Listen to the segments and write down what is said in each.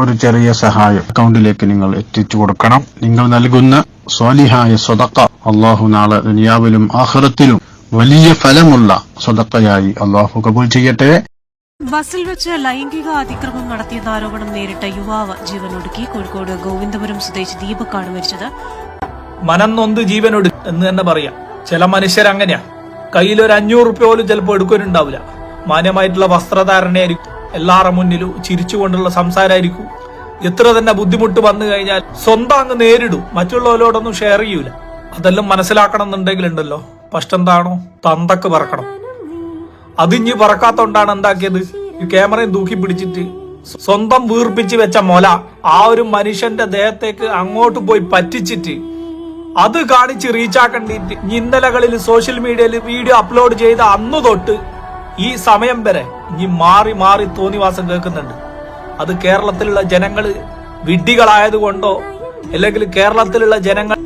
ഒരു ചെറിയ സഹായം. അക്കൗണ്ടിലേക്ക് നിങ്ങൾ എത്തിച്ചു കൊടുക്കണം. നിങ്ങൾ നൽകുന്ന സ്വാലിഹായ സ്വതക്ക അള്ളാഹു നാളെ ദുനിയാവിലും ആഹ്റത്തിലും വലിയ ഫലമുള്ള സ്വതക്കയായി അള്ളാഹു കബൂൽ ചെയ്യട്ടെ. ബസ്സിൽ വെച്ച് ലൈംഗിക അതിക്രമം നടത്തിയെന്ന ആരോപണം നേരിട്ട യുവാവ് ജീവനൊടുക്കി കോഴിക്കോട് ഗോവിന്ദപുരം സ്വദേശി ദീപക്കാണ് മരിച്ചത്. മനം നൊന്ത് ജീവനൊടു എന്ന് തന്നെ പറയാം. ചില മനുഷ്യരങ്ങനെയാ കയ്യിൽ ഒരു അഞ്ഞൂറ് റുപ്യ പോലും ചിലപ്പോൾ എടുക്കാനുണ്ടാവില്ല മാന്യമായിട്ടുള്ള വസ്ത്രധാരണയായിരിക്കും. എല്ലാവരുടെ മുന്നിലും ചിരിച്ചുകൊണ്ടുള്ള സംസാരമായിരിക്കും. എത്ര തന്നെ ബുദ്ധിമുട്ട് വന്നു കഴിഞ്ഞാൽ സ്വന്തം അങ്ങ് നേരിടും. മറ്റുള്ളവരോടൊന്നും ഷെയർ ചെയ്യൂല. അതെല്ലാം മനസ്സിലാക്കണം എന്നുണ്ടെങ്കിലുണ്ടല്ലോ എന്താണോ? തന്തക്ക് പറക്കണം. അതിഞ്ഞ് പറക്കാത്തോണ്ടാണ് എന്താക്കിയത്? ഈ ക്യാമറയും തൂക്കി പിടിച്ചിട്ട് സ്വന്തം വീർപ്പിച്ച് വെച്ച മൊല ആ ഒരു മനുഷ്യന്റെ ദേഹത്തേക്ക് അങ്ങോട്ട് പോയി പറ്റിച്ചിട്ട് അത് കാണിച്ച് റീച്ചാക്കണ്ടിട്ട് ഇന്നലകളിൽ സോഷ്യൽ മീഡിയയിൽ വീഡിയോ അപ്ലോഡ് ചെയ്ത അന്ന് തൊട്ട് ഈ സമയം വരെ ഇനി മാറി മാറി തോന്നിവാസം കേൾക്കുന്നുണ്ട്. അത് കേരളത്തിലുള്ള ജനങ്ങൾ വിഡ്ഢികളായതുകൊണ്ടോ അല്ലെങ്കിൽ കേരളത്തിലുള്ള ജനങ്ങൾ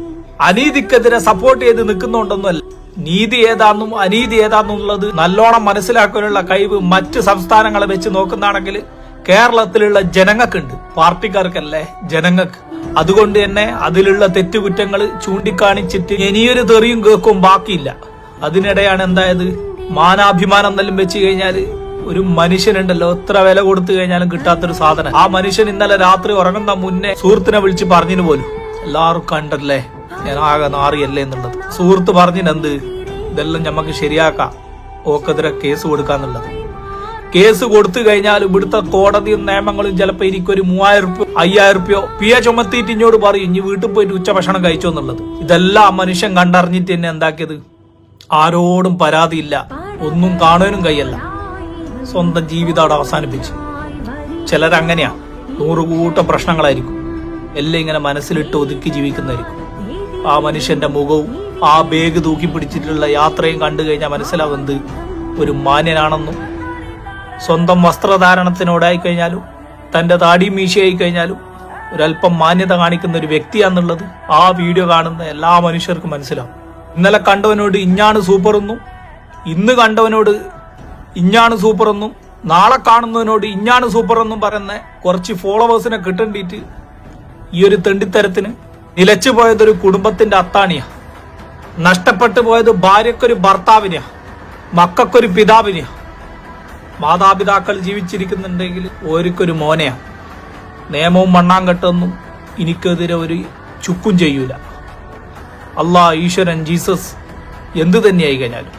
അനീതിക്കെതിരെ സപ്പോർട്ട് ചെയ്ത് നിൽക്കുന്നുണ്ടെന്നല്ല നീതി ഏതാന്നും അനീതി ഏതാന്നുള്ളത് നല്ലോണം മനസ്സിലാക്കാനുള്ള കഴിവ് മറ്റ് സംസ്ഥാനങ്ങളെ വെച്ച് നോക്കുന്നതാണെങ്കിൽ കേരളത്തിലുള്ള ജനങ്ങൾക്കുണ്ട്. പാർട്ടിക്കാർക്കല്ലേ ജനങ്ങൾക്ക്. അതുകൊണ്ട് തന്നെ അതിലുള്ള തെറ്റുകുറ്റങ്ങൾ ചൂണ്ടിക്കാണിച്ചിട്ട് ഇനിയൊരു തെറിയും കേൾക്കും ബാക്കിയില്ല. അതിനിടെയാണ് എന്തായത്? മാനാഭിമാനം എന്നെല്ലാം വെച്ച് കഴിഞ്ഞാൽ ഒരു മനുഷ്യനുണ്ടല്ലോ എത്ര വില കൊടുത്തു കഴിഞ്ഞാലും കിട്ടാത്തൊരു സാധനം. ആ മനുഷ്യൻ ഇന്നലെ രാത്രി ഉറങ്ങുന്ന മുന്നേ സുഹൃത്തിനെ വിളിച്ച് പറഞ്ഞിന് പോലും എല്ലാവരും കണ്ടല്ലേ? ഞാൻ ആകെ നാറിയല്ലേ? എന്നുള്ളത്. സുഹൃത്ത് പറഞ്ഞിനെന്ത്? ഇതെല്ലാം ഞമ്മക്ക് ശരിയാക്കാം. ഓക്കെതിരെ കേസ് കൊടുക്കാന്നുള്ളത് കേസ് കൊടുത്തു കഴിഞ്ഞാൽ ഇവിടുത്തെ കോടതിയും നിയമങ്ങളും ചിലപ്പോ എനിക്കൊരു മൂവായിരം റുപ്യോ അയ്യായിരം റുപ്യോ പിയ ചുമത്തിയിട്ട് ഇഞ്ഞോട് പറയും ഇനി വീട്ടിൽ പോയിട്ട് ഉച്ചഭക്ഷണം കഴിച്ചോ എന്നുള്ളത്. ഇതെല്ലാം മനുഷ്യൻ കണ്ടറിഞ്ഞിട്ട് എന്നെ എന്താക്കിയത്? ആരോടും പരാതിയില്ല. ഒന്നും കാണാനും കൈയല്ല സ്വന്തം ജീവിതം അവിടെ അവസാനിപ്പിച്ചു. ചിലരങ്ങനെയാ. നൂറുകൂട്ടം പ്രശ്നങ്ങളായിരിക്കും. എല്ലാം ഇങ്ങനെ മനസ്സിലിട്ട് ഒതുക്കി ജീവിക്കുന്നതായിരിക്കും. ആ മനുഷ്യന്റെ മുഖവും ആ ബേഗ് തൂക്കി പിടിച്ചിട്ടുള്ള യാത്രയും കണ്ടു കഴിഞ്ഞാൽ മനസ്സിലാവുന്നത് ഒരു മാന്യനാണെന്നും. സ്വന്തം വസ്ത്രധാരണത്തിനോടായി കഴിഞ്ഞാലും തന്റെ താടി മീശയായി കഴിഞ്ഞാലും ഒരല്പം മാന്യത കാണിക്കുന്ന ഒരു വ്യക്തിയാന്നുള്ളത് ആ വീഡിയോ കാണുന്ന എല്ലാ മനുഷ്യർക്കും മനസ്സിലാവും. ഇന്നലെ കണ്ടവനോട് ഇഞ്ഞാണ് സൂപ്പർ എന്നും ഇന്ന് കണ്ടവനോട് ഇഞ്ഞാണ് സൂപ്പർ എന്നും നാളെ കാണുന്നതിനോട് ഇഞ്ഞാണ് സൂപ്പർ എന്നും പറയുന്ന കുറച്ച് ഫോളോവേഴ്സിനെ കിട്ടേണ്ടിയിട്ട് ഈ ഒരു തെണ്ടിത്തരത്തിന് നിലച്ചു പോയതൊരു കുടുംബത്തിന്റെ അത്താണിയാ. നഷ്ടപ്പെട്ടു പോയത് ഭാര്യക്കൊരു ഭർത്താവിനെയാ. മക്കൾക്കൊരു പിതാവിനെയാ. മാതാപിതാക്കൾ ജീവിച്ചിരിക്കുന്നുണ്ടെങ്കിൽ ഓർക്കൊരു മോനെയാ. നിയമവും മണ്ണാങ്കട്ടൊന്നും എനിക്കെതിരെ ഒരു ചുക്കും ചെയ്യൂല. അള്ളാ ഈശ്വരൻ ജീസസ് എന്തു തന്നെയായി കഴിഞ്ഞാലും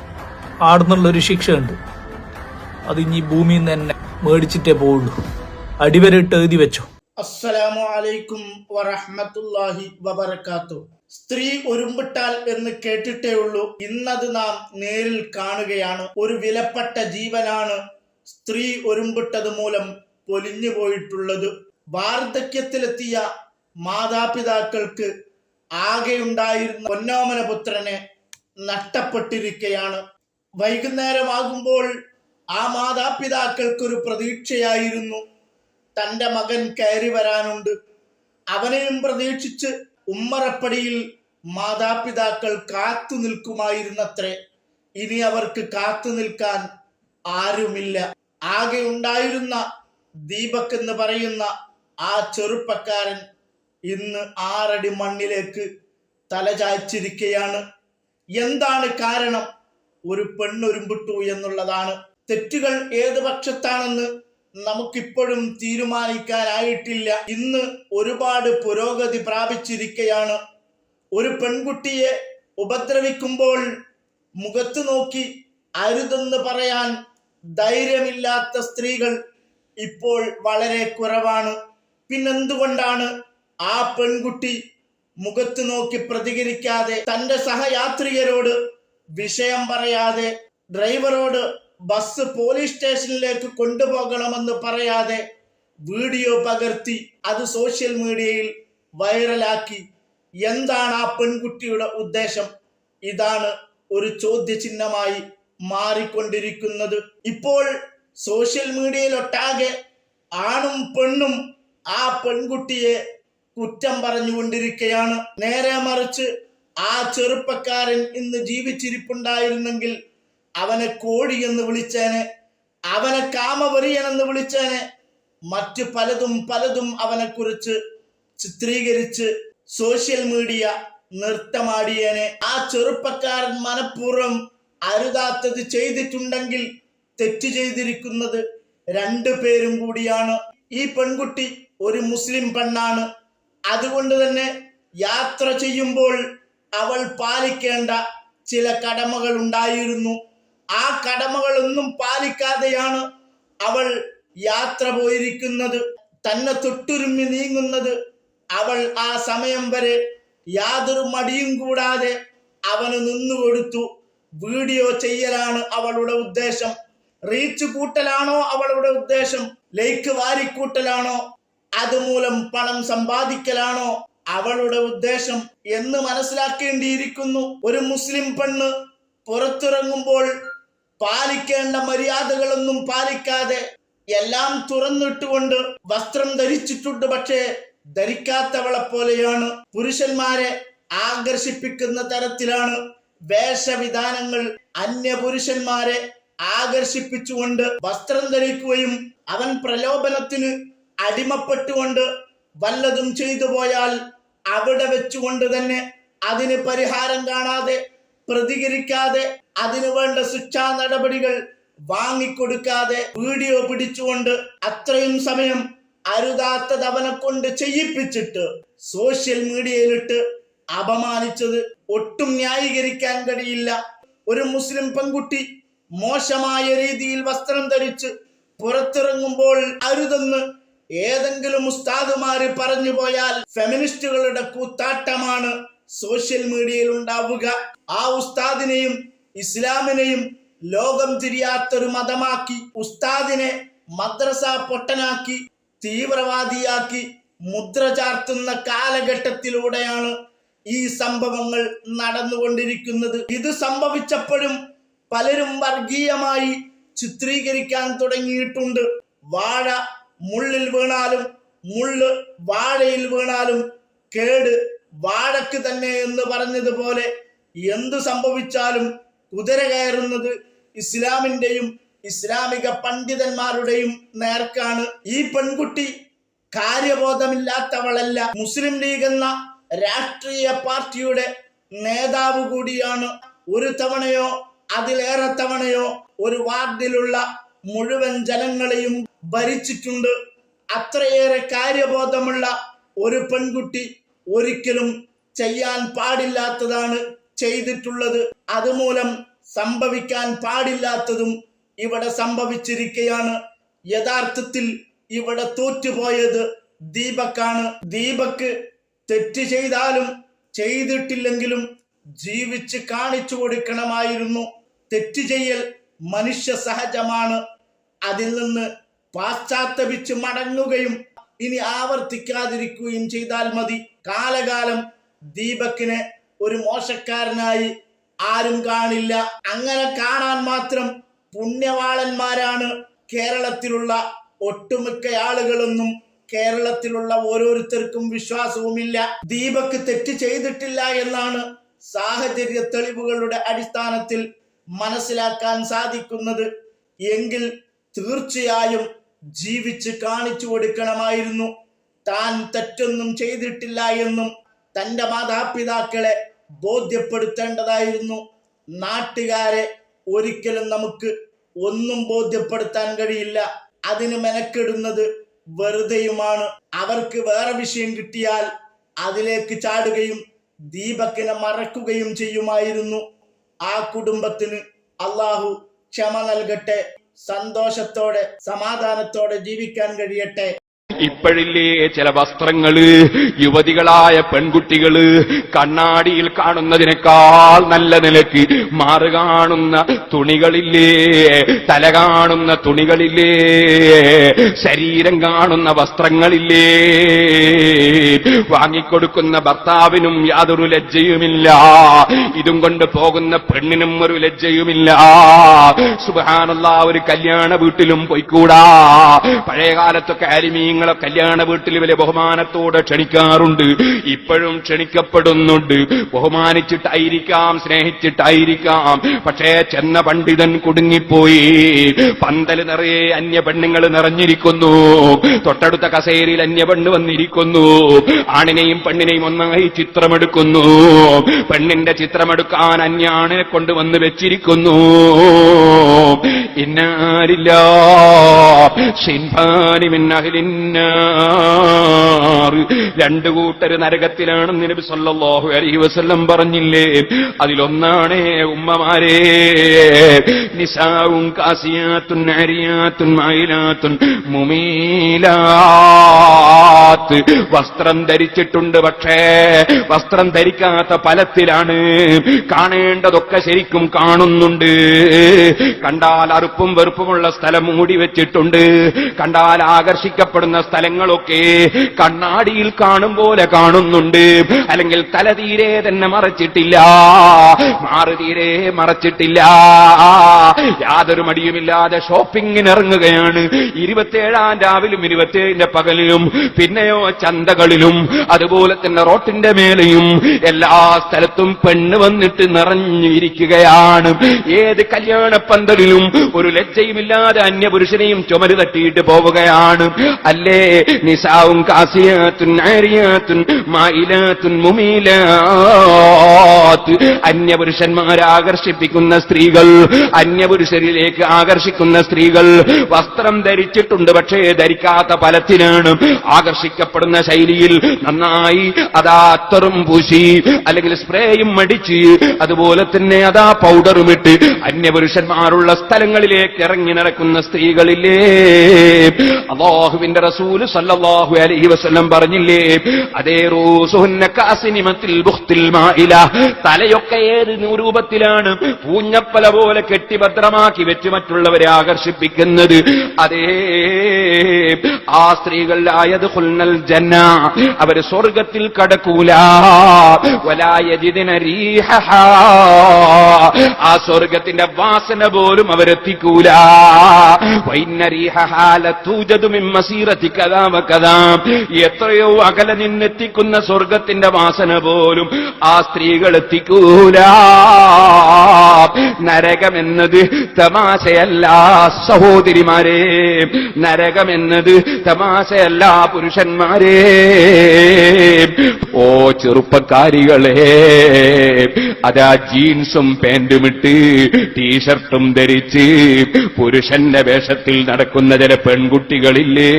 ആടുന്നുള്ളൊരു ശിക്ഷയുണ്ട്. അത് ഇനി ഭൂമിയിൽ നിന്ന് തന്നെ മേടിച്ചിട്ടേ പോവുള്ളൂ. അടിവരയിട്ട് എഴുതി വെച്ചോ. അസ്സലാമു അലൈക്കും വബറകാത്തു. സ്ത്രീ ഒരുമ്പിട്ടാൽ എന്ന് കേട്ടിട്ടേ ഉള്ളൂ. ഇന്നത് നാം നേരിൽ കാണുകയാണ്. ഒരു വിലപ്പെട്ട ജീവനാണ് സ്ത്രീ ഒരുമ്പിട്ടത് മൂലം പൊലിഞ്ഞു പോയിട്ടുള്ളത്. വാർദ്ധക്യത്തിലെത്തിയ മാതാപിതാക്കൾക്ക് ആകെയുണ്ടായിരുന്ന പൊന്നോമന പുത്രനെ നഷ്ടപ്പെട്ടിരിക്കുകയാണ് വൈകുന്നേരമാകുമ്പോൾ ആ മാതാപിതാക്കൾക്കൊരു പ്രതീക്ഷയായിരുന്നു. തന്റെ മകൻ കയറി വരാനുണ്ട്. അവനെയും പ്രതീക്ഷിച്ച് ഉമ്മറപ്പടിയിൽ മാതാപിതാക്കൾ കാത്തു നിൽക്കുമായിരുന്നത്രേ. ഇനി അവർക്ക് കാത്തു നിൽക്കാൻ ആരുമില്ല. ആകെ ഉണ്ടായിരുന്ന ദീപക് എന്ന് പറയുന്ന ആ ചെറുപ്പക്കാരൻ ഇന്ന് ആറടി മണ്ണിലേക്ക് തലചായ്ച്ചിരിക്കുകയാണ് എന്താണ് കാരണം? ഒരു പെണ്ണൊരുമ്പിട്ടു എന്നുള്ളതാണ്. തെറ്റുകൾ ഏത് പക്ഷത്താണെന്ന് നമുക്കിപ്പോഴും തീരുമാനിക്കാനായിട്ടില്ല. ഇന്ന് ഒരുപാട് പുരോഗതി പ്രാപിച്ചിരിക്കുകയാണ് ഒരു പെൺകുട്ടിയെ ഉപദ്രവിക്കുമ്പോൾ മുഖത്ത് നോക്കി അരുതെന്ന് പറയാൻ ധൈര്യമില്ലാത്ത സ്ത്രീകൾ ഇപ്പോൾ വളരെ കുറവാണ്. പിന്നെന്തുകൊണ്ടാണ് ആ പെൺകുട്ടി മുഖത്ത് നോക്കി പ്രതികരിക്കാതെ തന്റെ സഹയാത്രികരോട് വിഷയം പറയാതെ ഡ്രൈവറോട് ബസ് പോലീസ് സ്റ്റേഷനിലേക്ക് കൊണ്ടുപോകണമെന്ന് പറയാതെ വീഡിയോ പകർത്തി അത് സോഷ്യൽ മീഡിയയിൽ വൈറലാക്കി. എന്താണ് ആ പെൺകുട്ടിയുടെ ഉദ്ദേശം? ഇതാണ് ഒരു ചോദ്യചിഹ്നമായി മാറിക്കൊണ്ടിരിക്കുന്നത്. ഇപ്പോൾ സോഷ്യൽ മീഡിയയിലൊട്ടാകെ ആണും പെണ്ണും ആ പെൺകുട്ടിയെ കുറ്റം പറഞ്ഞുകൊണ്ടിരിക്കുകയാണ് നേരെ മറിച്ച് ആ ചെറുപ്പക്കാരൻ ഇന്ന് ജീവിച്ചിരിപ്പുണ്ടായിരുന്നെങ്കിൽ അവനെ കോഴി എന്ന് വിളിച്ചേനെ അവനെ കാമവെറിയൻ എന്ന് വിളിച്ചേനെ മറ്റു പലതും പലതും അവനെക്കുറിച്ച് ചിത്രീകരിച്ച് സോഷ്യൽ മീഡിയ നൃത്തമാടിയേനെ. ആ ചെറുപ്പക്കാരൻ മനഃപൂർവം അരുതാത്തത് ചെയ്തിട്ടുണ്ടെങ്കിൽ തെറ്റ് ചെയ്തിരിക്കുന്നത് രണ്ടു പേരും കൂടിയാണ്. ഈ പെൺകുട്ടി ഒരു മുസ്ലിം പെണ്ണാണ്. അതുകൊണ്ട് തന്നെ യാത്ര ചെയ്യുമ്പോൾ അവൾ പാലിക്കേണ്ട ചില കടമകൾ ഉണ്ടായിരുന്നു. ആ കടമകളൊന്നും പാലിക്കാതെയാണ് അവൾ യാത്ര പോയിരിക്കുന്നത്. തന്നെ തൊട്ടുരുമ്മി നീങ്ങുന്നത്. അവൾ ആ സമയം വരെ യാതൊരു മടിയും കൂടാതെ അവന് നിന്നുകൊടുത്തു വീഡിയോ ചെയ്യലാണ് അവളുടെ ഉദ്ദേശം. റീച്ച് കൂട്ടലാണോ അവളുടെ ഉദ്ദേശം? ലൈക്ക് വാരിക്കൂട്ടലാണോ? അതുമൂലം പണം സമ്പാദിക്കലാണോ അവളുടെ ഉദ്ദേശം എന്ന് മനസ്സിലാക്കേണ്ടിയിരിക്കുന്നു. ഒരു മുസ്ലിം പെണ്ണ് പുറത്തിറങ്ങുമ്പോൾ പാലിക്കേണ്ട മര്യാദകളൊന്നും പാലിക്കാതെ എല്ലാം തുറന്നിട്ടുകൊണ്ട് വസ്ത്രം ധരിച്ചിട്ടുണ്ട്. പക്ഷേ ധരിക്കാത്തവളെ പോലെയാണ്. പുരുഷന്മാരെ ആകർഷിപ്പിക്കുന്ന തരത്തിലാണ് വേഷവിധാനങ്ങൾ. അന്യ പുരുഷന്മാരെ ആകർഷിപ്പിച്ചുകൊണ്ട് വസ്ത്രം ധരിക്കുകയും അവൻ പ്രലോഭനത്തിന് അടിമപ്പെട്ടുകൊണ്ട് വല്ലതും ചെയ്തു പോയാൽ അവിടെ വെച്ചുകൊണ്ട് തന്നെ അതിന് പരിഹാരം കാണാതെ പ്രതികരിക്കാതെ അതിനു വേണ്ട ശിക്ഷാ നടപടികൾ വാങ്ങിക്കൊടുക്കാതെ വീഡിയോ പിടിച്ചുകൊണ്ട് അത്രയും സമയം അരുതാത്തത് അവനെ കൊണ്ട് ചെയ്യിപ്പിച്ചിട്ട് സോഷ്യൽ മീഡിയയിലിട്ട് അപമാനിച്ചത് ഒട്ടും ന്യായീകരിക്കാൻ കഴിയില്ല. ഒരു മുസ്ലിം പെൺകുട്ടി മോശമായ രീതിയിൽ വസ്ത്രം ധരിച്ച് പുറത്തിറങ്ങുമ്പോൾ അരുതെന്ന് ഏതെങ്കിലും ഉസ്താദുമാര് പറഞ്ഞു പോയാൽ ഫെമിനിസ്റ്റുകളുടെ കൂത്താട്ടമാണ് സോഷ്യൽ മീഡിയയിൽ ഉണ്ടാവുക. ആ ഉസ്താദിനെയും ഇസ്ലാമിനെയും ലോകം തിരിയാത്തൊരു മതമാക്കി ഉസ്താദിനെ മദ്രസ പൊട്ടനാക്കി തീവ്രവാദിയാക്കി മുദ്ര ചാർത്തുന്ന കാലഘട്ടത്തിലൂടെയാണ് ഈ സംഭവങ്ങൾ നടന്നുകൊണ്ടിരിക്കുന്നത്. ഇത് സംഭവിച്ചപ്പോഴും പലരും വർഗീയമായി ചിത്രീകരിക്കാൻ തുടങ്ങിയിട്ടുണ്ട്. വാഴ മുള്ളിൽ വീണാലും മുള്ള് വാഴയിൽ വീണാലും കേട് വാഴക്ക് തന്നെ എന്ന് പറഞ്ഞതുപോലെ എന്തു സംഭവിച്ചാലും കുതിര കയറുന്നത് ഇസ്ലാമിന്റെയും ഇസ്ലാമിക പണ്ഡിതന്മാരുടെയും നേർക്കാണ്. ഈ പെൺകുട്ടി കാര്യബോധമില്ലാത്തവളല്ല. മുസ്ലിം ലീഗ് എന്ന രാഷ്ട്രീയ പാർട്ടിയുടെ നേതാവ് കൂടിയാണ്. ഒരു തവണയോ അതിലേറെ തവണയോ ഒരു വാർഡിലുള്ള മുഴുവൻ ജനങ്ങളെയും ഭരിച്ചിട്ടുണ്ട്. അത്രയേറെ കാര്യബോധമുള്ള ഒരു പെൺകുട്ടി ഒരിക്കലും ചെയ്യാൻ പാടില്ലാത്തതാണ് ചെയ്തിട്ടുള്ളത്. അതുമൂലം സംഭവിക്കാൻ പാടില്ലാത്തതും ഇവിടെ സംഭവിച്ചിരിക്കുകയാണ് യഥാർത്ഥത്തിൽ ഇവിടെ തോറ്റുപോയത് ദീപക്കാണ്. ദീപക്ക് തെറ്റ് ചെയ്താലും ചെയ്തിട്ടില്ലെങ്കിലും ജീവിച്ച് കാണിച്ചു കൊടുക്കണമായിരുന്നു. തെറ്റ് ചെയ്യൽ മനുഷ്യ സഹജമാണ്. അതിൽ നിന്ന് പാശ്ചാത്തപിച്ച് മടങ്ങുകയും ഇനി ആവർത്തിക്കാതിരിക്കുകയും ചെയ്താൽ മതി. കാലകാലം ദീപക്കിനെ ഒരു മോശക്കാരനായി ആരും കാണില്ല. അങ്ങനെ കാണാൻ മാത്രം പുണ്യവാളന്മാരാണ് കേരളത്തിലുള്ള ഒട്ടുമിക്ക ആളുകളൊന്നും കേരളത്തിലുള്ള ഓരോരുത്തർക്കും വിശ്വാസവുമില്ല. ദീപക്ക് തെറ്റ് ചെയ്തിട്ടില്ല എന്നാണ് സാഹചര്യ തെളിവുകളുടെ അടിസ്ഥാനത്തിൽ മനസ്സിലാക്കാൻ സാധിക്കുന്നത്. എങ്കിൽ തീർച്ചയായും ജീവിച്ച് കാണിച്ചു കൊടുക്കണമായിരുന്നു. താൻ തെറ്റൊന്നും ചെയ്തിട്ടില്ല എന്നും തന്റെ മാതാപിതാക്കളെ ബോധ്യപ്പെടുത്തേണ്ടതായിരുന്നു. നാട്ടുകാരെ ഒരിക്കലും നമുക്ക് ഒന്നും ബോധ്യപ്പെടുത്താൻ കഴിയില്ല. അതിന് മെനക്കെടുന്നത് വെറുതെയുമാണ്. അവർക്ക് വേറെ വിഷയം കിട്ടിയാൽ അതിലേക്ക് ചാടുകയും ദീപക്കിനെ മറക്കുകയും ചെയ്യുമായിരുന്നു. ആ കുടുംബത്തിന് അള്ളാഹു ക്ഷമ നൽകട്ടെ. സന്തോഷത്തോടെ സമാധാനത്തോടെ ജീവിക്കാൻ കഴിയട്ടെ. ഇപ്പോഴില്ലേ ചില വസ്ത്രങ്ങൾ യുവതികളായ പെൺകുട്ടികൾ കണ്ണാടിയിൽ കാണുന്നതിനേക്കാൾ നല്ല നിലയ്ക്ക് മാറ് കാണുന്ന തുണികളില്ലേ തല കാണുന്ന തുണികളില്ലേ ശരീരം കാണുന്ന വസ്ത്രങ്ങളില്ലേ. വാങ്ങിക്കൊടുക്കുന്ന ഭർത്താവിനും യാതൊരു ലജ്ജയുമില്ല. ഇതും കൊണ്ട് പോകുന്ന പെണ്ണിനും ഒരു ലജ്ജയുമില്ല. സുബാനുള്ള ഒരു കല്യാണ വീട്ടിലും പോയിക്കൂടാ. പഴയ കാലത്തൊക്കെ അരിമീങ്ങളെ കല്യാണ വീട്ടിൽ വലിയ ബഹുമാനത്തോടെ ക്ഷണിക്കാറുണ്ട്. ഇപ്പോഴും ക്ഷണിക്കപ്പെടുന്നുണ്ട്. ബഹുമാനിച്ചിട്ടായിരിക്കാം സ്നേഹിച്ചിട്ടായിരിക്കാം. പക്ഷേ ചെന്ന പണ്ഡിതൻ കുടുങ്ങിപ്പോയി. പന്തൽ നിറയെ അന്യ പെണ്ണുങ്ങൾ നിറഞ്ഞിരിക്കുന്നു. തൊട്ടടുത്ത കസേരയിൽ അന്യ പെണ്ണ് വന്നിരിക്കുന്നു. ആണിനെയും പെണ്ണിനെയും ഒന്നായി ചിത്രമെടുക്കുന്നു. പെണ്ണിന്റെ ചിത്രമെടുക്കാൻ അന്യാണിനെ കൊണ്ടുവന്ന് വെച്ചിരിക്കുന്നു. ഇന്നാരില്ല. രണ്ടു കൂട്ടര് നരകത്തിലാണെന്ന് നബി സല്ലല്ലാഹു അലൈഹി വസ്ല്ലം പറഞ്ഞില്ലേ? അതിലൊന്നാണേ ഉമ്മമാരെ. നിസാവും കാസിയാത്തുൻ അരിയാത്തുൻ മൈലാത്തുൻ മുമീലാത്ത്. വസ്ത്രം ധരിച്ചിട്ടുണ്ട് പക്ഷേ വസ്ത്രം ധരിക്കാത്ത ഫലത്തിലാണ് കാണേണ്ടതൊക്കെ ശരിക്കും കാണുന്നുണ്ട്. കണ്ടാൽ അറുപ്പും വെറുപ്പുമുള്ള സ്ഥലം മൂടി വെച്ചിട്ടുണ്ട്. കണ്ടാൽ ആകർഷിക്കപ്പെടുന്ന സ്ഥലങ്ങളൊക്കെ കണ്ണാടിയിൽ കാണും പോലെ കാണുന്നുണ്ട്. അല്ലെങ്കിൽ തല തീരെ തന്നെ മറച്ചിട്ടില്ല. മാറുതീരെ മറച്ചിട്ടില്ല. യാതൊരു മടിയുമില്ലാതെ ഷോപ്പിങ്ങിന് ഇറങ്ങുകയാണ് ഇരുപത്തിയേഴാം രാവിലും ഇരുപത്തിയേഴിന്റെ പകലിലും പിന്നെയോ ചന്തകളിലും. അതുപോലെ തന്നെ റോട്ടിന്റെ മേലെയും എല്ലാ സ്ഥലത്തും പെണ്ണ് വന്നിട്ട് നിറഞ്ഞിരിക്കുകയാണ്. ഏത് കല്യാണ പന്തലിലും ഒരു ലജ്ജയുമില്ലാതെ അന്യപുരുഷനെയും ചുമര് തട്ടിയിട്ട് പോവുകയാണ്. അല്ലേ? നിസാവും കാസിയാത്തുൻ ആരിയാത്തുൻ മായിലാത്തുൻ മുമീലാത്ത്. അന്യപുരുഷന്മാരെ ആകർഷിപ്പിക്കുന്ന സ്ത്രീകൾ അന്യപുരുഷരിലേക്ക് ആകർഷിക്കുന്ന സ്ത്രീകൾ വസ്ത്രം ധരിച്ചിട്ടുണ്ട് പക്ഷേ ധരിക്കാത്ത ഫലത്തിനാണ് ആകർഷിക്കപ്പെടുന്ന ശൈലിയിൽ നന്നായി അതാ അത്തറും പൂശി. അല്ലെങ്കിൽ സ്പ്രേയും മടിച്ച് അതുപോലെ തന്നെ അതാ പൗഡറും ഇട്ട് അന്യപുരുഷന്മാരുള്ള സ്ഥലങ്ങളിലേക്ക് ഇറങ്ങി നടക്കുന്ന സ്ത്രീകളില്ലേ? അള്ളാഹുവിന്റെ റസൂൽ സല്ലാഹു അലൈഹി വസ്ലം പറഞ്ഞില്ലേ അതേ റോസുഹുന്നിമത്തിൽ തലയൊക്കെ ഏത് രൂപത്തിലാണ് പൂഞ്ഞപ്പല പോലെ കെട്ടിഭദ്രമാക്കി വെച്ച് മറ്റുള്ളവരെ ആകർഷിപ്പിക്കുന്നത്? അതേ ആ സ്ത്രീകളിലായത് ജന്ന. അവർ സ്വർഗത്തിൽ കടക്കൂല. ആ സ്വർഗത്തിന്റെ വാസന പോലും അവരെത്തിക്കൂല. എത്രയോ അകലെ നിന്നെത്തിക്കുന്ന സ്വർഗത്തിന്റെ വാസന പോലും ആ സ്ത്രീകൾ എത്തിക്കൂല. നരകമെന്നത് തമാശയല്ല സഹോദരിമാരെ. നരകമെന്നത് തമാശയല്ല പുരുഷന്മാരെ. ഓ ചെറുപ്പക്കാരികളെ അതാ ജീൻസും പാന്റും ഇട്ട് ടീഷർട്ടും ധരിച്ച് പുരുഷന്റെ വേഷത്തിൽ നടക്കുന്ന ചില പെൺകുട്ടികളില്ലേ?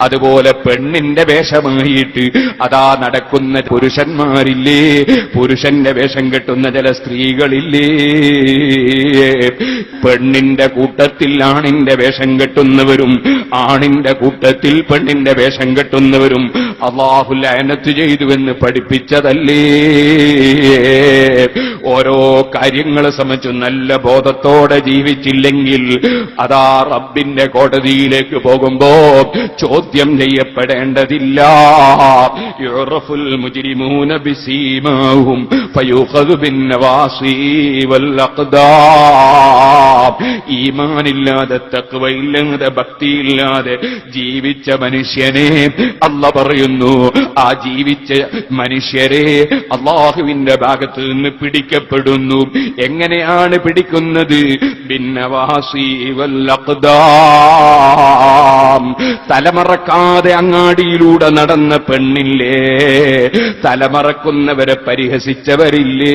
അതുപോലെ പെണ്ണിന്റെ വേഷമായിട്ട് അതാ നടക്കുന്ന പുരുഷന്മാരില്ലേ? പുരുഷന്റെ വേഷം കെട്ടുന്ന ചില സ്ത്രീകളില്ലേ? പെണ്ണിന്റെ കൂട്ടത്തിൽ ആണിന്റെ വേഷം കെട്ടുന്നവരും ആണിന്റെ കൂട്ടത്തിൽ പെണ്ണിന്റെ വേഷം കെട്ടുന്നവരും അള്ളാഹു ലയനത്ത് ചെയ്തുവെന്ന് പഠിപ്പിച്ചതല്ലേ? ഓരോ കാര്യങ്ങളെ സംബന്ധിച്ച് നല്ല ബോധത്തോടെ ജീവിച്ചില്ലെങ്കിൽ അതാ റബ്ബിന്റെ കോടതിയിലേക്ക് പോകുമ്പോ ചോദ്യം ചെയ്യപ്പെടേണ്ടതില്ല. യുറഫുൽ മുജിരിമൂന ബിസീമാവും ഈമാനില്ലാതെ തക്വയില്ലാതെ ഭക്തിയില്ലാതെ ജീവിച്ച മനുഷ്യനെ അല്ല പറയുന്നു ആ ജീവിച്ച മനുഷ്യരെ അള്ളാഹുവിന്റെ ഭാഗത്ത് നിന്ന് പിടിക്കപ്പെടുന്നു. എങ്ങനെയാണ് പിടിക്കുന്നത്? ഭിന്നവാസി വല്ലഖ്ദാം തലമറക്കാതെ അങ്ങാടിയിലൂടെ നടന്ന പെണ്ണില്ലേ? തലമറക്കുന്നവരെ പരിഹസിച്ചവരില്ലേ?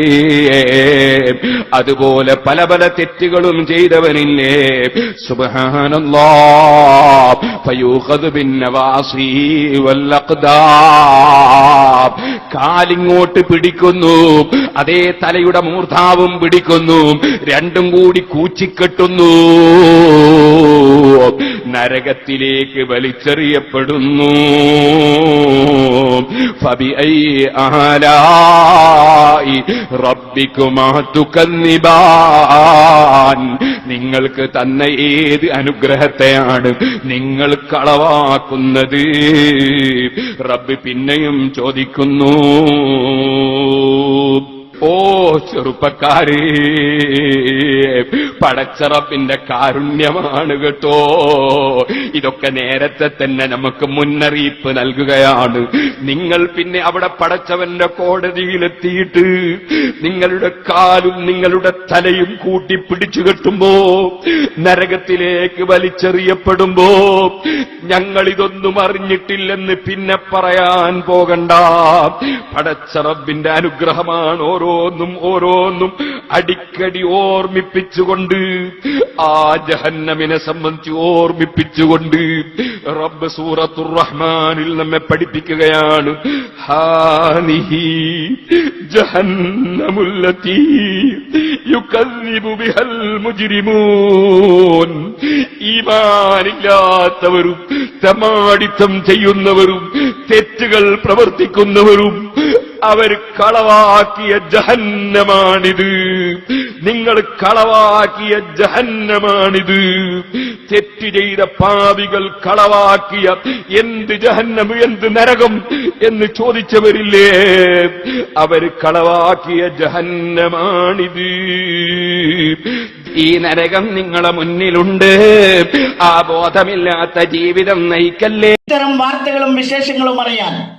അതുപോലെ പല പല തെറ്റുകളും ചെയ്തവനില്ലേ? കാലിങ്ങോട്ട് പിടിക്കുന്നു അതേ തലയുടെ മൂർധാവും പിടിക്കുന്നു രണ്ടും കൂടി കൂച്ചിക്കെട്ടുന്നു. നരകത്തിലേക്ക് വലിച്ചെറിയപ്പെടുന്നു നിങ്ങൾക്ക് തന്ന ഏത് അനുഗ്രഹത്തെയാണ് നിങ്ങൾ കളവാക്കുന്നത്? റബ്ബി പിന്നെയും ചോദിക്കുന്നു. ഓ ചെറുപ്പക്കാരേ പടച്ചറപ്പിന്റെ കാരുണ്യമാണ് കേട്ടോ. ഇതൊക്കെ നേരത്തെ തന്നെ നമുക്ക് മുന്നറിയിപ്പ് നൽകുകയാണ്. നിങ്ങൾ പിന്നെ അവിടെ പടച്ചവന്റെ കോടതിയിലെത്തിയിട്ട് നിങ്ങളുടെ കാലും നിങ്ങളുടെ തലയും കൂട്ടി പിടിച്ചു കെട്ടുമ്പോ നരകത്തിലേക്ക് വലിച്ചെറിയപ്പെടുമ്പോ ഞങ്ങൾ ഇതൊന്നും അറിഞ്ഞിട്ടില്ലെന്ന് പിന്നെ പറയാൻ പോകണ്ട. പടച്ചറബിന്റെ അനുഗ്രഹമാണ് ഓരോന്നും ഓരോന്നും അടിക്കടി ഓർമ്മിപ്പിച്ചുകൊണ്ട് ആ ജഹന്നമിനെ സംബന്ധിച്ച് ഓർമ്മിപ്പിച്ചുകൊണ്ട് റബ്ബ് സൂറത്തുർ റഹ്മാനിൽ നമ്മെ പഠിപ്പിക്കുകയാണ്. ഹാനിഹി ജഹന്നമുല്ലത്തി യുകദ്ദിബു ബിഹൽ മുജ്രിമൂൻ. ഈമാനില്ലാത്തവരും തമാടിത്തം ചെയ്യുന്നവരും തെറ്റുകൾ പ്രവർത്തിക്കുന്നവരും അവർ കളവാക്കിയ ജഹന്നമാണിത്. നിങ്ങൾ കളവാക്കിയ ജഹന്നമാണിത്. തെറ്റ് ചെയ്ത പാവികൾ കളവാക്കിയ എന്ത് ജഹന്നം എന്ത് നരകം എന്ന് ചോദിച്ചവരില്ലേ? അവർ കളവാക്കിയ ജഹന്നമാണിത്. ഈ നരകം നിങ്ങളെ മുന്നിലുണ്ട്. ആ ബോധമില്ലാത്ത ജീവിതം നയിക്കല്ലേ? ഇത്തരം വാർത്തകളും വിശേഷങ്ങളും അറിയാൻ